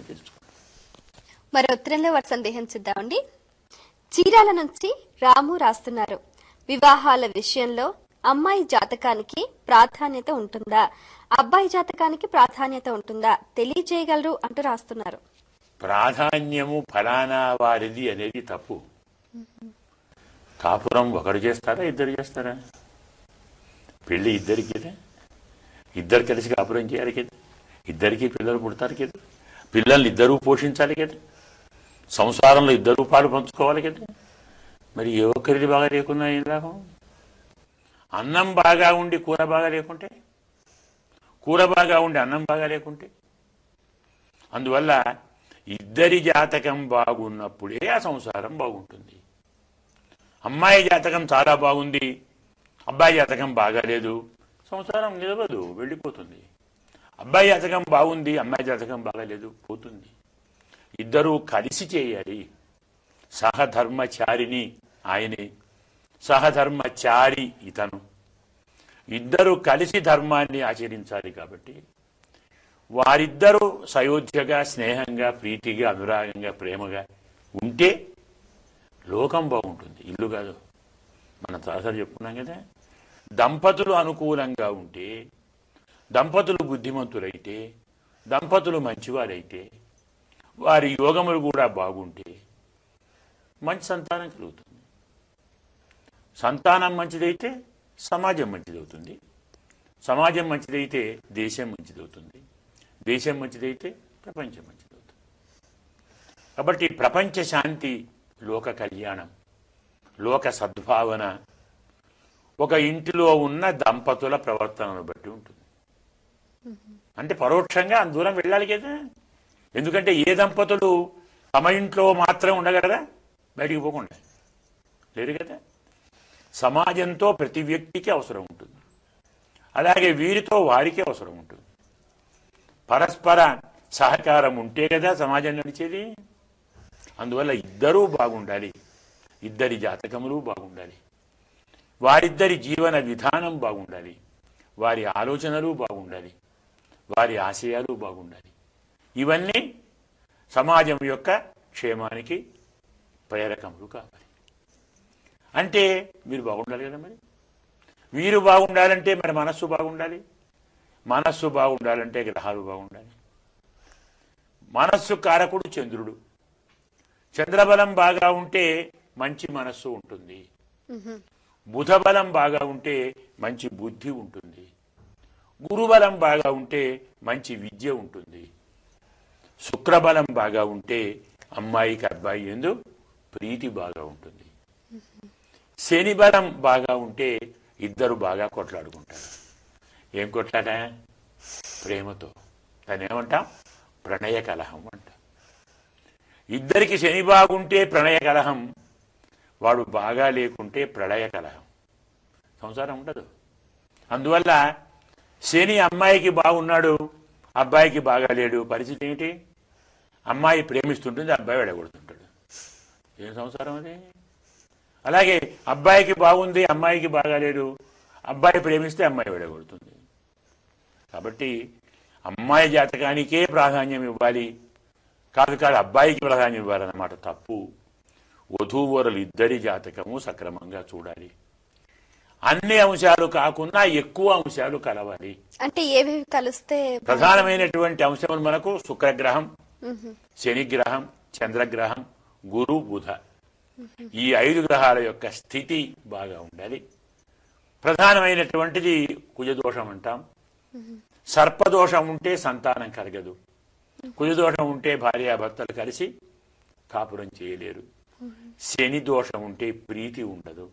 తెలుసుకోండి మరి ఉత్తరంలో వారి సందేహం చూద్దామండి చీరాల నుంచి రాము రాస్తున్నారు. వివాహాల విషయంలో అమ్మాయి జాతకానికి ప్రాధాన్యత ఉంటుందా? అబ్బాయి జాతకానికి ప్రాధాన్యత ఉంటుందా? తెలియజేయగలరు అంటూ రాస్తున్నారు. ప్రాధాన్యము ఫలానా వారిది అనేది తప్పు. కాపురం ఒకరు చేస్తారా ఇద్దరు చేస్తారా? పెళ్ళి ఇద్దరికి ఇద్దరు కలిసి కాపురం చేయాలి కదా? ఇద్దరికి పిల్లలు పుడతారు కదా? పిల్లల్ని ఇద్దరూ పోషించాలి కదా. సంసారంలో ఇద్దరూ పాలు పంచుకోవాలి కదా. మరి ఏ ఒక్కరిది బాగా లేకున్నా ఏం లాభం? అన్నం బాగా ఉండి కూర బాగా లేకుంటే? కూర బాగా ఉండి అన్నం బాగా లేకుంటే? అందువల్ల ఇద్దరి జాతకం బాగున్నప్పుడే ఆ సంసారం బాగుంటుంది. అమ్మాయి జాతకం చాలా బాగుంది. అబ్బాయి జాతకం బాగాలేదు. సంసారం నిలవదు వెళ్ళిపోతుంది. అబ్బాయి జాతకం బాగుంది అమ్మాయి జాతకం బాగలేదు పోతుంది. ఇద్దరూ కలిసి చేయాలి. సహధర్మచారిని ఆయనే. సహధర్మచారి ఇతను. ఇద్దరు కలిసి ధర్మాన్ని ఆచరించాలి కాబట్టి వారిద్దరూ సయోధ్యగా స్నేహంగా ప్రీతిగా అనురాగంగా ప్రేమగా ఉంటే లోకం బాగుంటుంది. ఇల్లు కాదు. మన తాసారి చెప్పుకున్నాం కదా. దంపతులు అనుకూలంగా ఉంటే దంపతులు బుద్ధిమంతులైతే దంపతులు మంచివారైతే వారి యోగములు కూడా బాగుంటే మంచి సంతానం కలుగుతుంది. సంతానం మంచిదైతే సమాజం మంచిదవుతుంది. సమాజం మంచిదైతే దేశం మంచిదవుతుంది. దేశం మంచిదైతే ప్రపంచం మంచిదవుతుంది. కాబట్టి ప్రపంచ శాంతి లోక కళ్యాణం లోక సద్భావన ఒక ఇంటిలో ఉన్న దంపతుల ప్రవర్తనను బట్టి ఉంటుంది. అంటే పరోక్షంగా అంత దూరం వెళ్ళాలి కదా. ఎందుకంటే ఏ దంపతులు తమ ఇంట్లో మాత్రం ఉండగలరా? బయటికి పోకుండా. లేరు కదా. సమాజంతో ప్రతి వ్యక్తికి అవసరం ఉంటుంది. అలాగే వీరితో వారికి అవసరం ఉంటుంది. పరస్పర సహకారం ఉంటే కదా సమాజం నడిచేది. అందువల్ల ఇద్దరూ బాగుండాలి. ఇద్దరి జాతకములు బాగుండాలి. వారిద్దరి జీవన విధానం బాగుండాలి. వారి ఆలోచనలు బాగుండాలి. వారి ఆశయాలు బాగుండాలి. ఇవన్నీ సమాజం యొక్క క్షేమానికి ప్రేరకములు కావాలి. అంటే మీరు బాగుండాలి కదా మరి? వీరు బాగుండాలంటే మరి మనస్సు బాగుండాలి? మనస్సు బాగుండాలంటే గ్రహాలు బాగుండాలి. మనస్సు కారకుడు చంద్రుడు. చంద్రబలం బాగా ఉంటే మంచి మనస్సు ఉంటుంది. బుధబలం బాగా ఉంటే మంచి బుద్ధి ఉంటుంది. గురుబలం బాగా ఉంటే మంచి విద్య ఉంటుంది. శుక్రబలం బాగా ఉంటే అమ్మాయికి అబ్బాయి ఎందు ప్రీతి బాగా ఉంటుంది. శని బలం బాగా ఉంటే ఇద్దరు బాగా కొట్లాడుకుంటారు. ఏం కొట్లాట ప్రేమతో. దాని ఏమంటాం? ప్రణయ కలహం అంట. ఇద్దరికి శని బాగుంటే ప్రణయ కలహం వాడు బాగా లేకుంటే ప్రళయ కలహం. సంసారం ఉండదు. అందువల్ల శని అమ్మాయికి బాగున్నాడు అబ్బాయికి బాగాలేడు పరిస్థితి ఏమిటి? అమ్మాయి ప్రేమిస్తుంటుంది అబ్బాయి వెడగొడుతుంటాడు. ఏం సంసారం అది? అలాగే అబ్బాయికి బాగుంది అమ్మాయికి బాగాలేడు అబ్బాయి ప్రేమిస్తే అమ్మాయి విడగొడుతుంది. కాబట్టి అమ్మాయి జాతకానికే ప్రాధాన్యం ఇవ్వాలి. కాదు కాదు అబ్బాయికి ప్రాధాన్యం ఇవ్వాలన్నమాట తప్పు. వధూవరులు ఇద్దరి జాతకము సక్రమంగా చూడాలి. అన్ని అంశాలు కాకుండా ఎక్కువ అంశాలు కలవాలి. అంటే ఏవేవి కలిస్తే ప్రధానమైనటువంటి అంశములు మనకు శుక్రగ్రహం శనిగ్రహం చంద్రగ్రహం గురు బుధ. ఈ ఐదు గ్రహాల యొక్క స్థితి బాగా ఉండాలి. ప్రధానమైనటువంటిది కుజదోషం అంటాం. సర్పదోషం ఉంటే సంతానం కలగదు. కుజదోషం ఉంటే భార్యాభర్తలు కలిసి కాపురం చేయలేరు. శని దోషం ఉంటే ప్రీతి ఉండదు.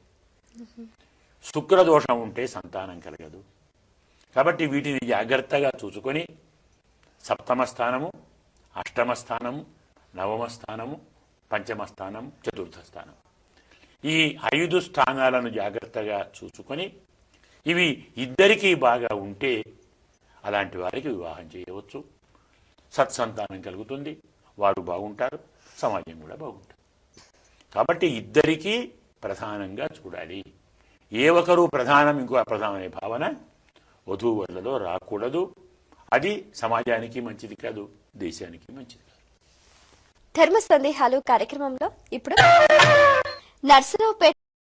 శుక్రదోషం ఉంటే సంతానం కలగదు. కాబట్టి వీటిని జాగ్రత్తగా చూసుకొని సప్తమ స్థానము అష్టమ స్థానము నవమ స్థానము పంచమ స్థానం చతుర్థ స్థానం. ఈ ఐదు స్థానాలను జాగ్రత్తగా చూసుకొని ఇవి ఇద్దరికీ బాగా ఉంటే అలాంటి వారికి వివాహం చేయవచ్చు. సత్సంతానం కలుగుతుంది వారు బాగుంటారు సమాజం కూడా బాగుంటుంది. కాబట్టి ఇద్దరికీ ప్రధానంగా చూడాలి. ఏ ఒకరు ప్రధానం ఇంకో అప్రధానం అనే భావన వధూవరులలో రాకూడదు. అది సమాజానికి మంచిది కాదు దేశానికి మంచిది కాదు. ధర్మ సందేహాలు కార్యక్రమంలో ఇప్పుడు నర్సరావుపేట